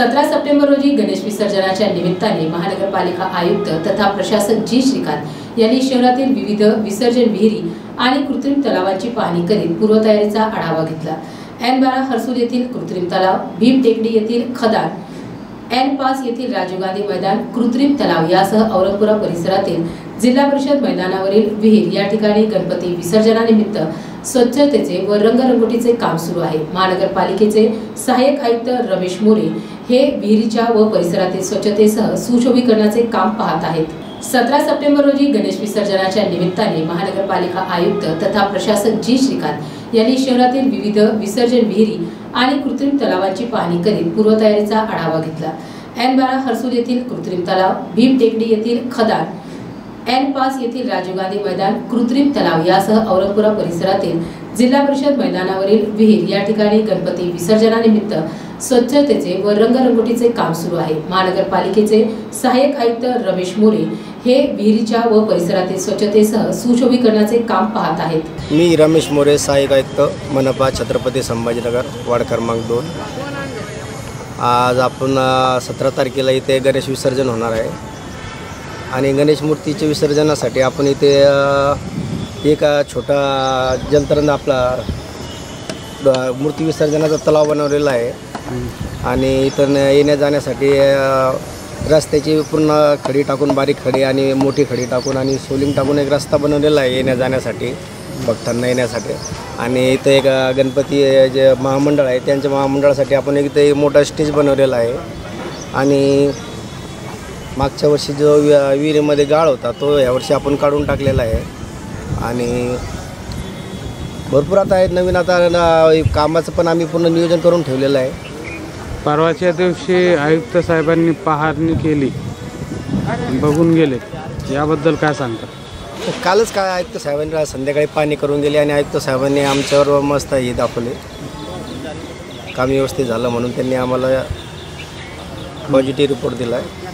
सतरा सप्टेंबर रोजी गणेश विसर्जनाच्या निमित्ताने महानगरपालिका आयुक्त तथा प्रशासक जी श्रीकांत यांनी शहरातील विविध विसर्जन विहिरी आणि कृत्रिम तलावांची पाहणी करीत पूर्वतयारीचा आढावा घेतला. एन बारा हर्सूल येथील कृत्रिम तलाव भीम टेकडी येथील खदान एन पाच येथील राजीव गांधी मैदान कृत्रिम तलाव यासह औरंगपुरा परिसरातील जिल्हा परिषद मैदानावरील विहीर या ठिकाणी गणपती विसर्जनानिमित्त स्वच्छतेचे व रंगरंगोटीचे काम सुरू आहे. महानगरपालिकेचे सहाय्यक आयुक्त रमेश मोरे हे विहिरीच्या व परिसरातील स्वच्छतेसह सुशोभीकरणाचे काम पाहत आहेत. सतरा सप्टेंबर रोजी गणेश विसर्जनाच्या निमित्ताने महानगरपालिका आयुक्त तथा प्रशासक जी. श्रीकांत यांनी शहरातील विविध विसर्जन विहिरी आणि कृत्रिम तलावांची पाहणी करीत पूर्वतयारीचा आढावा घेतला. एन बारा हर्सूल येथील कृत्रिम तलाव भीम टेकडी येथील खदान एन पास येथील राजीव गांधी मैदान कृत्रिम तलाव यासह औरंगपुरा परिसरातील जिल्हा परिषद मैदानावरील विहीर या ठिकाणी गणपती विसर्जनानिमित्त स्वच्छतेचे व रंगरंगोटीचे काम सुरू आहे. महानगरपालिकेचे सहाय्यक आयुक्त रमेश मोरे हे विहिरीच्या व परिसरातील स्वच्छतेसह सुशोभीकरणाचे काम पाहत आहेत. मी रमेश मोरे सहाय्यक आयुक्त मनपा छत्रपती संभाजीनगर वार्ड क्रमांक दोन. आज आपण सतरा तारखेला इथे गणेश विसर्जन होणार आहे. आणि गणेश मूर्तीच्या विसर्जनासाठी आपण इथे एक छोटा जलतरण आपला मूर्ती विसर्जनाचा तलाव बनवलेला आहे. आणि इथं येण्याजाण्यासाठी येण्या जाण्यासाठी रस्त्याची पूर्ण खडी टाकून बारीक खडी आणि मोठी खडी टाकून आणि सोलिंग टाकून एक रस्ता बनवलेला आहे येण्या जाण्यासाठी भक्तांना येण्यासाठी. आणि इथं एक गणपती जे महामंडळ आहे त्यांच्या महामंडळासाठी आपण एक इथे एक मोठा स्टेज बनवलेला आहे. आणि मागच्या वर्षी जो विहिरीमध्ये गाळ होता तो यावर्षी आपण काढून टाकलेला आहे. आणि भरपूर आता आहेत नवीन आता न- कामाचं पण आम्ही पूर्ण नियोजन करून ठेवलेलं आहे. परवाच्या दिवशी आयुक्त साहेबांनी पाहणी केली. बघून गेले. याबद्दल काय सांगता? कालच काय आयुक्त साहेबांनी संध्याकाळी पाणी करून गेले आणि आयुक्त साहेबांनी आमच्यावर मस्त हे दाखवले. काम व्यवस्थित झालं म्हणून त्यांनी आम्हाला पॉझिटिव्ह रिपोर्ट दिला आहे